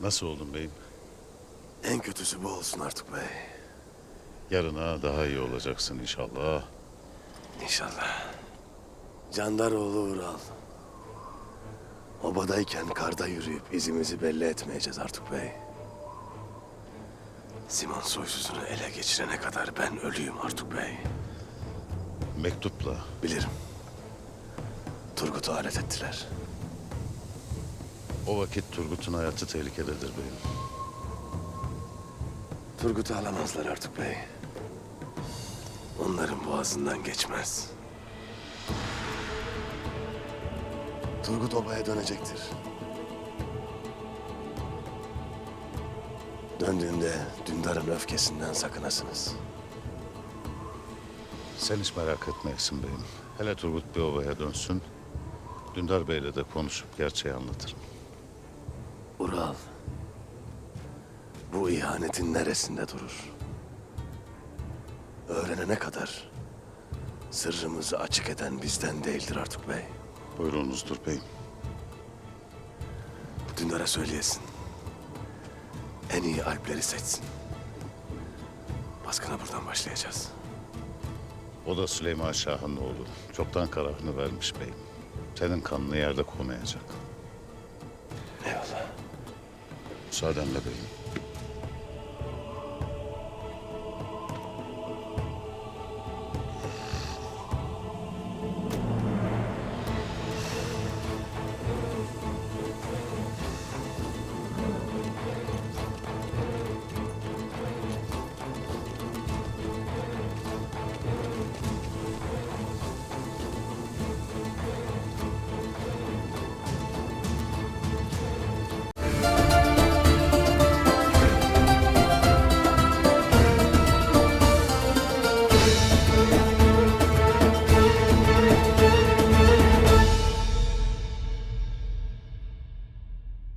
Nasıl oldun beyim? En kötüsü bu olsun artık bey. Yarına daha iyi olacaksın inşallah. İnşallah. Candaroğlu Ural. Obadayken karda yürüyüp izimizi belli etmeyeceğiz artık bey. Simon soysuzunu ele geçirene kadar ben ölüyüm artık bey. Mektupla Bilirim. Turgut'u alet ettiler. O vakit Turgut'un hayatı tehlikededir beyim. Turgut'u alamazlar artık bey. Onların boğazından geçmez. Turgut obaya dönecektir. Döndüğünde Dündar'ın öfkesinden sakınasınız. Sen hiç merak etmeyeksin beyim. Hele Turgut bir ovaya dönsün. Dündar Bey'le de konuşup gerçeği anlatırım. Ural, bu ihanetin neresinde durur? Öğrenene kadar sırrımızı açık eden bizden değildir artık bey. Buyurunuzdur beyim. Dündar'a söyleyesin. En iyi alpleri seçsin. Baskına buradan başlayacağız. O da Süleyman Şah'ın oğlu. Çoktan kararını vermiş beyim. Senin kanını yerde koymayacak. müsaadenle beyim.